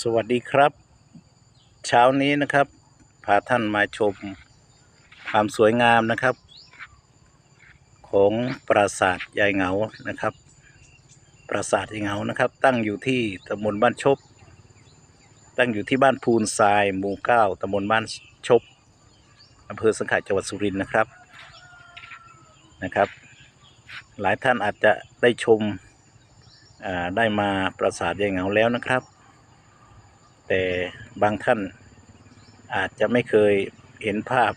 สวัสดีครับ เช้านี้นะครับพาท่านมาชมความสวยงามนะครับ ของปราสาทยายเหงานะครับ ปราสาทยายเหงานะครับ ตั้งอยู่ที่ตำบลบ้านชบ ตั้งอยู่ที่บ้านพูนทรายหมู่เก้าตำบลบ้านชบอำเภอสังขะจังหวัดสุรินทร์นะครับนะครับ หลายท่านอาจจะได้ชมอ่าได้มาปราสาทยายเหงาแล้วนะครับ แต่บางท่านอาจจะไม่เคยเห็นภาพ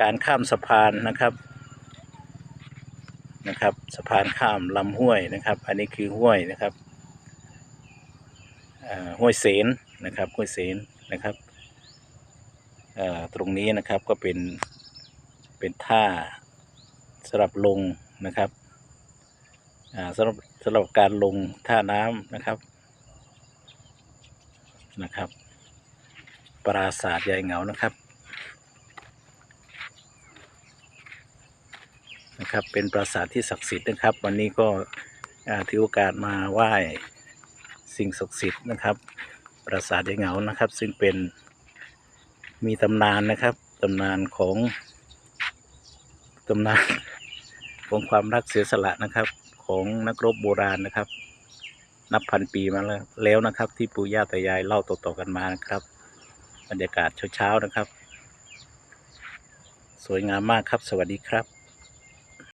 การข้ามสะพานนะครับนะครับสะพานข้ามลำห้วยนะครับ อันนี้คือห้วยนะครับห้วยเสนนะครับห้วยเสนนะครับตรงนี้นะครับก็เป็นเป็นท่าสำหรับลงนะครับสำหรับสำหรับการลงท่าน้ำนะครับ นะครับ ปราสาทยายเหงานะครับนะครับ เป็นปราสาทที่ศักดิ์สิทธิ์นะครับ วันนี้ก็อ่าถือโอกาสมาไหว้สิ่งศักดิ์สิทธิ์นะครับ ปราสาทยายเหงานะครับ ซึ่งเป็นมีตำนานนะครับตำนานของตำนานของความรักเสียสละนะครับ ของนักรบโบราณนะครับ นับพันปีมาแล้วแล้วนะครับ ที่ปู่ย่าตายายเล่าต่อๆกันมานะครับ บรรยากาศเช้าๆนะครับ สวยงามมากครับ สวัสดีครับ